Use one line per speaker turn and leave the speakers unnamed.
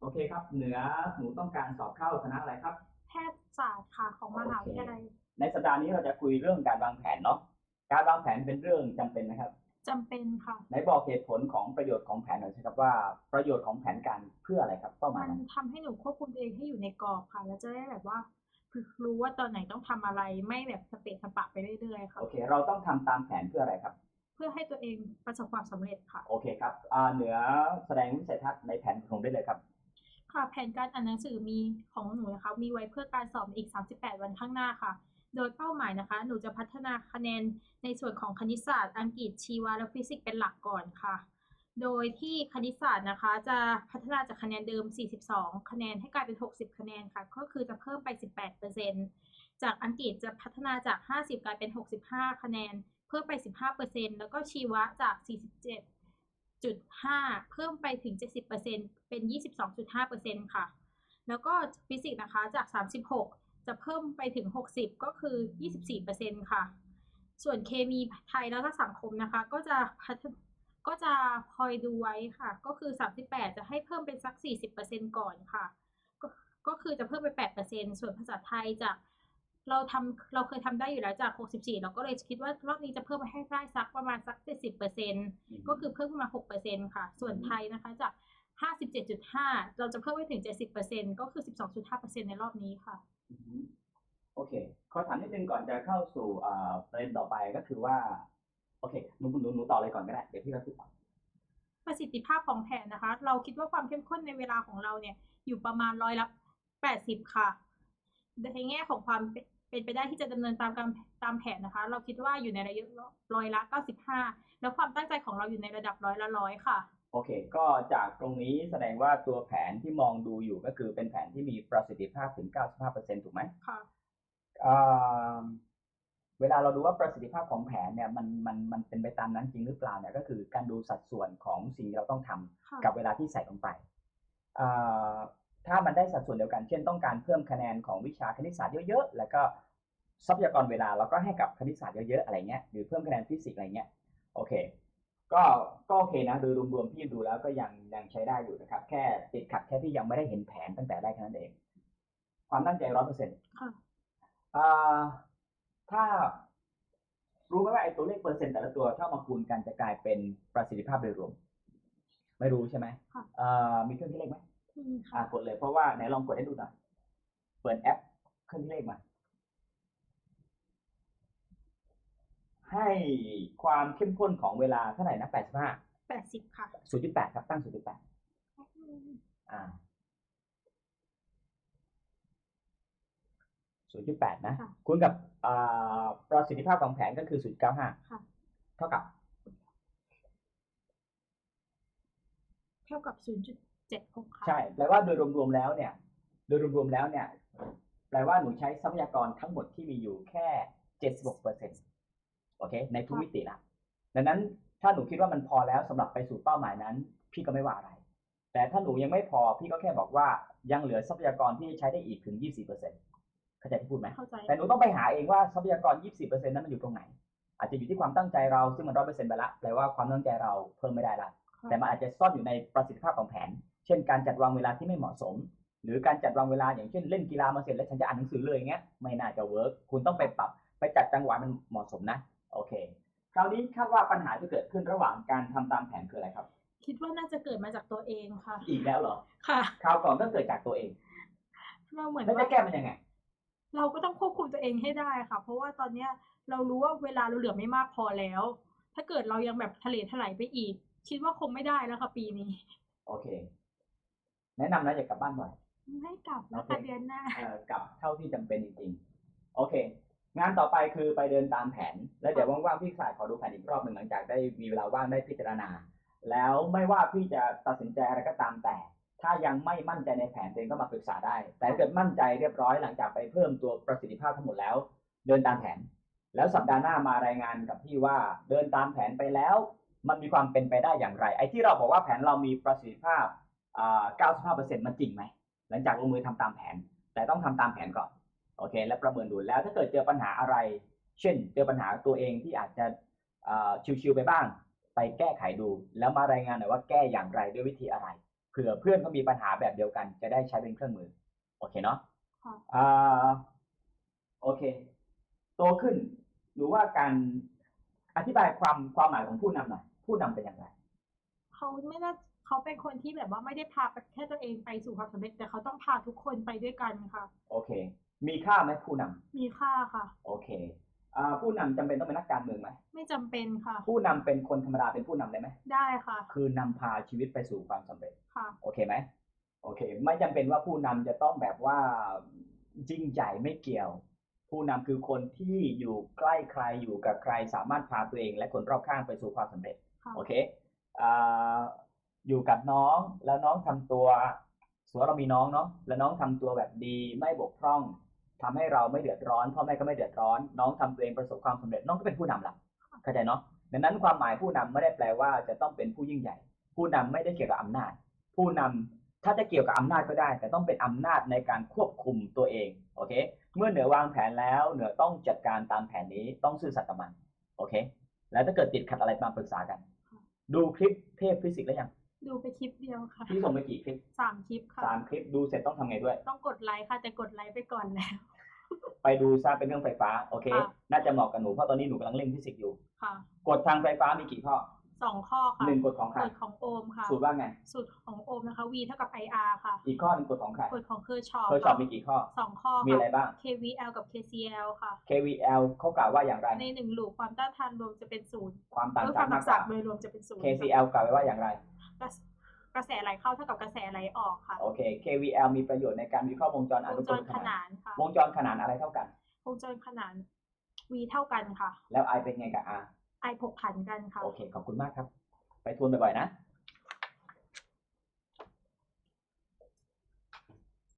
โอเคครับ เหนือหนูต้องการสอบเข้าคณะอะไรครับ
แพทยศาสตร์ค่ะของมหาวิทยาลัย
ในสัปดาห์นี้เราจะคุยเรื่องการวางแผนเนาะการวางแผนเป็นเรื่องจำเป็นนะครับ
จำเป็นค่ะ
ไหนบอกเหตุผลของประโยชน์ของแผนหน่อยสิครับว่าประโยชน์ของแผนการเพื่ออะไรครับเป้าหมา
มั
ย
น
มัน
ทำให้หนูควบคุมตัวเองให้อยู่ในกรอบค่ะ แล้วจะได้แบบว่ารู้ว่าตอนไหนต้องทำอะไรไม่แบบสเปะสปะไปเรื่อยๆค่ะ
โอเค เราต้องทำตามแผนเพื่ออะไรครับ
เพื่อให้ตัวเองประสบความสำเร็จค่ะ
โอเคครับอ่าเหนือแสดงวิสัยทัศน์ในแผนของได้เลยครับ
ค่ะ แผนการอ่านหนังสือมีของหนูนะคะ มีไว้เพื่อการสอบอีก 38 วันข้างหน้าค่ะ โดยเป้าหมายนะคะ หนูจะพัฒนาคะแนนในส่วนของคณิตศาสตร์ อังกฤษ ชีวะ และฟิสิกส์เป็นหลักก่อนค่ะ โดยที่คณิตศาสตร์นะคะ จะพัฒนาจากคะแนนเดิม 42 คะแนนให้กลายเป็น 60 คะแนนค่ะ ก็คือจะเพิ่มไป 18%จากอังกฤษจะพัฒนาจาก 50 กลายเป็น 65 คะแนน เพิ่มไป 15%แล้วก็ชีวะจาก 47 จุดห้าเพิ่มไปถึง 70%เป็น 22.5%ค่ะ แล้วก็ฟิสิกส์นะคะจาก 36 จะเพิ่มไปถึง 60 ก็คือ 24%ค่ะ ส่วนเคมีไทยแล้วก็สังคมนะคะก็จะก็จะคอยดูไว้ค่ะ ก็คือ 38 จะให้เพิ่มเป็นสัก 40%ก่อนค่ะ ก็ก็คือจะเพิ่มไป 8%ส่วนภาษาไทยจาก เราทำเราเคยทำได้อยู่แล้วจาก 64 เราก็เลยคิดว่ารอบนี้จะเพิ่มไปให้ได้สักประมาณสัก 70%ก็คือเพิ่มขึ้นมา 6%ค่ะ ส่วนไทยนะคะจาก 57.5 เราจะเพิ่มไปถึง 70%ก็คือ 12.5%ในรอบนี้ค่ะ
อือฮึโอเค ขอถามนิดนึงก่อนจะเข้าสู่อ่าประเด็นต่อไปก็คือว่า โอเคหนูหนูหนูต่อเลยก่อนก็ได้ เดี๋ยวพี่ก็พูดต่อ
ประสิทธิภาพของแผนนะคะ เราคิดว่าความเข้มข้นในเวลาของเราเนี่ย อยู่ประมาณร้อยละ80ค่ะในแง่ของความ เป็นเป็นไปได้ที่จะดำเนินตามการตามแผนนะคะ เราคิดว่าอยู่ในระยะร้อยละ 95 แล้วความตั้งใจของเราอยู่ในระดับร้อยละร้อยค่ะ
โอเค ก็จากตรงนี้แสดงว่าตัวแผนที่มองดูอยู่ก็คือเป็นแผนที่มีประสิทธิภาพถึง 95%ถูกไหม
ค่ะ
อ่าเวลาเราดูว่าประสิทธิภาพของแผนเนี่ยมันมันมันเป็นไปตามนั้นจริงหรือเปล่าเนี่ยก็คือการดูสัดส่วนของสิ่งที่เราต้องทำ
ค่ะ
กับเวลาที่ใส่ลงไปอ่าถ้ามันได้สัดส่วนเดียวกัน เช่นต้องการเพิ่มคะแนนของวิชาคณิตศาสตร์เยอะๆ แล้วก็ ทรัพยากรเวลาเราก็ให้กับคณิตศาสตร์เยอะๆอะไรเงี้ยหรือเพิ่มคะแนนฟิสิกส์อะไรเงี้ยโอเคก็ก็โอเคนะโดยรวมๆพี่ดูแล้วก็ยังยังใช้ได้อยู่นะครับ แค่ติดขัดแค่ที่ยังไม่ได้เห็นแผนตั้งแต่แรกแค่นั้นเอง ความตั้งใจร้อยเปอร์เซ็นต์
ค่ะ
อ่าถ้ารู้ไหมว่าไอ้ตัวเลขเปอร์เซ็นต์แต่ละตัวถ้ามาคูณกันจะกลายเป็นประสิทธิภาพโดยรวม ไม่รู้ใช่ไหม
ค่ะ
อ่ามีเครื่องคิดเลขไหม
อืม
อ่า
ค่ะ
กดเลยเพราะว่าไหนลองกดให้ดูหน่อยเปิดแอปเครื่องคิดเลขมา ให้ความเข้มข้นของเวลาเท่าไหร่นะแปดสิบห้า
80ค่ะ
ศูนย์จุดแปดครับตั้งศูนย์จุดแปดอ่าศูนย์จุดแปดนะ
ค่ะ
คูณกับอ่าประสิทธิภาพของแผนก็คือศูนย์เก้าห้า
ค่ะ
เท่ากับ
เท่ากับ0.76ค่ะ
ใช่แปลว่าโดยรวมๆแล้วเนี่ย โดยรวมๆแล้วเนี่ย แปลว่าหนูใช้ทรัพยากรทั้งหมดที่มีอยู่แค่เจ็ดสิบหกเปอร์เซ็นต์ โอเค ในทุกมิติละดังนั้นถ้าหนูคิดว่ามันพอแล้วสำหรับไปสู่เป้าหมายนั้น พี่ก็ไม่ว่าอะไร แต่ถ้าหนูยังไม่พอพี่ก็แค่บอกว่ายังเหลือทรัพยากรที่ใช้ได้อีกถึงยี่สิบเปอร์เซ็นต์เข้าใจที่พูดไหม
เข้าใจ
แต่หนูต้องไปหาเองว่าทรัพยากร20%นั้นมันอยู่ตรงไหน อาจจะอยู่ที่ความตั้งใจเราซึ่งมันร้อยเปอร์เซ็นต์ไปละแปลว่าความตั้งใจเราเพิ่มไม่ได้ละ
ค่ะ
แต่มันอาจจะซ่อนอยู่ในประสิทธิภาพของแผน เช่น การจัดวางเวลาที่ไม่เหมาะสม หรือการจัดวางเวลาอย่างเช่นเล่นกีฬามาเสร็จแล้วฉันจะอ่านหนังสือเลยอย่างเงี้ยไม่น่าจะเวิร์กคุณต้องไปปรับไปจัดจังหวะมันเหมาะสมนะ โอเค คราวนี้คาดว่าปัญหาที่เกิดขึ้นระหว่างการทำตามแผนคืออะไรครับ
คิดว่าน่าจะเกิดมาจากตัวเองค่ะ
อีกแล้วเหรอ
ค่ะ
คราวก่อนก็เกิดจากตัวเอง
เราเหมือน
แล้วจะ
ว่า
แก้มันยังไง
เราก็ต้องควบคุมตัวเองให้ได้ค่ะ เพราะว่าตอนเนี้ยเรารู้ว่าเวลาเราเหลือไม่มากพอแล้ว ถ้าเกิดเรายังแบบทะเลถลายไปอีก คิดว่าคงไม่ได้แล้วค่ะปีนี้
โอเค แนะนำนะอย่ากลับบ้านบ่อย
ไม่กลับแล้ว
โอ
ค่ะ
เค
เดือนหน้า
เอ่อกลับเท่าที่จำเป็นจริงๆ โอเค งานต่อไปคือไปเดินตามแผน แล้วเดี๋ยวว่างๆพี่สายขอดูแผนอีกรอบหนึ่งหลังจากได้มีเวลาว่างได้พิจารณา แล้วไม่ว่าพี่จะตัดสินใจอะไรก็ตามแต่ ถ้ายังไม่มั่นใจในแผนตัวเองก็มาปรึกษาได้ แต่ถ้าเกิดมั่นใจเรียบร้อยหลังจากไปเพิ่มตัวประสิทธิภาพทั้งหมดแล้ว เดินตามแผน แล้วสัปดาห์หน้ามารายงานกับพี่ว่าเดินตามแผนไปแล้ว มันมีความเป็นไปได้อย่างไร ไอ้ที่เราบอกว่าแผนเรามีประสิทธิภาพอ่า95%มันจริงไหมหลังจากลงมือทำตามแผน แต่ต้องทำตามแผนก่อน โอเค และประเมินดูแล้วถ้าเกิดเจอปัญหาอะไร เช่น เจอปัญหาตัวเองที่อาจจะอ่าชิวๆไปบ้าง ไปแก้ไขดู แล้วมารายงานหน่อยว่าแก้อย่างไรด้วยวิธีอะไรเผื่อเพื่อนเขามีปัญหาแบบเดียวกัน จะได้ใช้เป็นเครื่องมือ โอเคเนาะ
ค่ะ
อ่าโอเค โตขึ้นหรือว่าการอธิบายความความหมายของผู้นำหน่อยผู้นำเป็นอย่างไร
เขาไม่น่าเขาเป็นคนที่แบบว่าไม่ได้พาแค่ตัวเองไปสู่ความสำเร็จแต่เขาต้องพาทุกคนไปด้วยกันค่ะ
โอเค มีค่าไหมผู้นำ
มีค่าค่ะ
โอเคอ่าผู้นำจำเป็นต้องเป็นนักการเมืองไหม
ไม่จำเป็นค่ะ
ผู้นำเป็นคนธรรมดาเป็นผู้นำได้ไหม
ได้ค่ะ
คือนำพาชีวิตไปสู่ความสำเร็จ
ค่ะ
โอเคไหมโอเค ไม่จำเป็นว่าผู้นำจะต้องแบบว่ายิ่งใหญ่ไม่เกี่ยว ผู้นำคือคนที่อยู่ใกล้ใครอยู่กับใครสามารถพาตัวเองและคนรอบข้างไปสู่ความสำเร็จ
ค่ะ
โอเคอ่าอยู่กับน้องแล้วน้องทำตัวสมมติว่าเรามีน้องเนาะแล้วน้องทำตัวแบบดีไม่บกพร่อง ทำให้เราไม่เดือดร้อนพ่อแม่ก็ไม่เดือดร้อน น้องทำตัวเองประสบความสำเร็จน้องก็เป็นผู้นำละเข้าใจเนาะดังนั้นความหมายผู้นำไม่ได้แปลว่าจะต้องเป็นผู้ยิ่งใหญ่ ผู้นำไม่ได้เกี่ยวกับอำนาจ ผู้นำถ้าจะเกี่ยวกับอำนาจก็ได้ แต่ต้องเป็นอำนาจในการควบคุมตัวเองโอเคเมื่อเหนือวางแผนแล้วเหนือต้องจัดการตามแผนนี้ต้องซื่อสัตย์กับมันโอเค แล้วถ้าเกิดติดขัดอะไรมาปรึกษากัน ดูคลิปเทพฟิสิกส์แล้วยัง
ดูไปคลิปเดียวค่ะ
พี่ส่งไปกี่คลิป
สามคลิปค่ะ
สามคลิปดูเสร็จต้องทำไงด้วย
ต้องกดไลค์ค่ะ แต่กดไลค์ไปก่อนแล้ว
ไปดูซะเป็นเรื่องไฟฟ้า โอเค
ค่ะ
น่าจะเหมาะกับหนูเพราะตอนนี้หนูกำลังเล่นฟิสิกส์อยู่
ค่ะ
กฎทางไฟฟ้ามีกี่ข้อ
สองข้อค่ะ
หนึ่งกฎของใคร
กฎของโอห์มค่ะ
สูตรว่าไง
สูตรของโอห์มนะคะ V เท่ากับ IR ค่ะ
อีกข้อหนึ่งกฎของใคร
กฎของเคอร์ชอป
เคยสอบมีกี่ข้อ
สองข้อ
มี
ค่ะ
อะไรบ้าง
KVL กับ KCL ค่ะ
KVL เขากล่าวว่าอย่างไร
ในหนึ่งลูปความต้านทานรวมจะเป็นศูนย์
ความต่าง
เมื่อค
สาวา
ม
ม
ต่า
มาก
ง
ก
ศั
ว่า
กย์โดยรวมจะเป็นศูนย์
KCL กล่าวไว้ว่าอย่างไร
กระกระแสไหลเข้าเท่ากับกระแสไหลออกค่ะ
โอเค KVL มีประโยชน์ในการวิเคราะห์วงจรอ
ว
นุ
ง
ก
จ
ร
ร
มข
ข
นานา
นค่ะ
วงจรขนานอะไรเท่ากัน
วงจรขนาน V เท่ากันค่ะ
แล้ว I เป็นไงกับ R
I ผกผันกันค่ะ
โอเค ขอบคุณมากครับ ไปทวนบ่อยๆนะ